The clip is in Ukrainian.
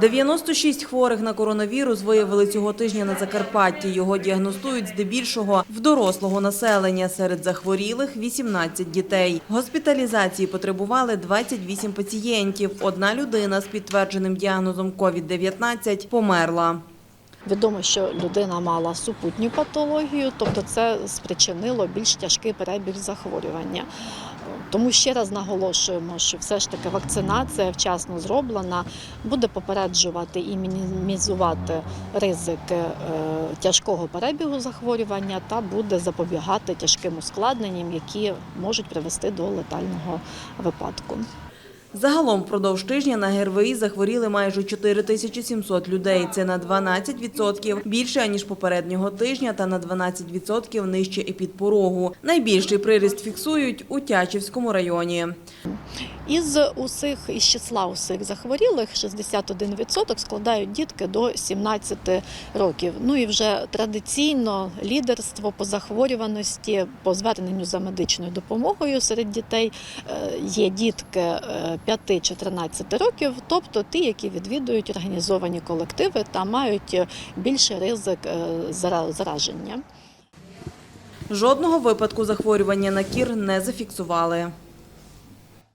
96 хворих на коронавірус виявили цього тижня на Закарпатті. Його діагностують здебільшого в дорослого населення. Серед захворілих – 18 дітей. Госпіталізації потребували 28 пацієнтів. Одна людина з підтвердженим діагнозом COVID-19 померла. Відомо, що людина мала супутню патологію, тобто це спричинило більш тяжкий перебіг захворювання. Тому ще раз наголошуємо, що все ж таки вакцинація вчасно зроблена, буде попереджувати і мінімізувати ризики е, тяжкого перебігу захворювання та буде запобігати тяжким ускладненням, які можуть привести до летального випадку. Загалом впродовж тижня на ГРВІ захворіли майже 4700 людей. Це на 12% більше, аніж попереднього тижня, та на 12% нижче епідпорогу. Найбільший приріст фіксують у Тячівському районі. Із усіх із числа усіх захворілих 61% складають дітки до 17 років. Ну і вже традиційно лідерство по захворюваності по зверненню за медичною допомогою серед дітей е, є дітки е, 5-14 років, тобто ті, які відвідують організовані колективи та мають е, більший ризик е, зараження. Жодного випадку захворювання на кір не зафіксували.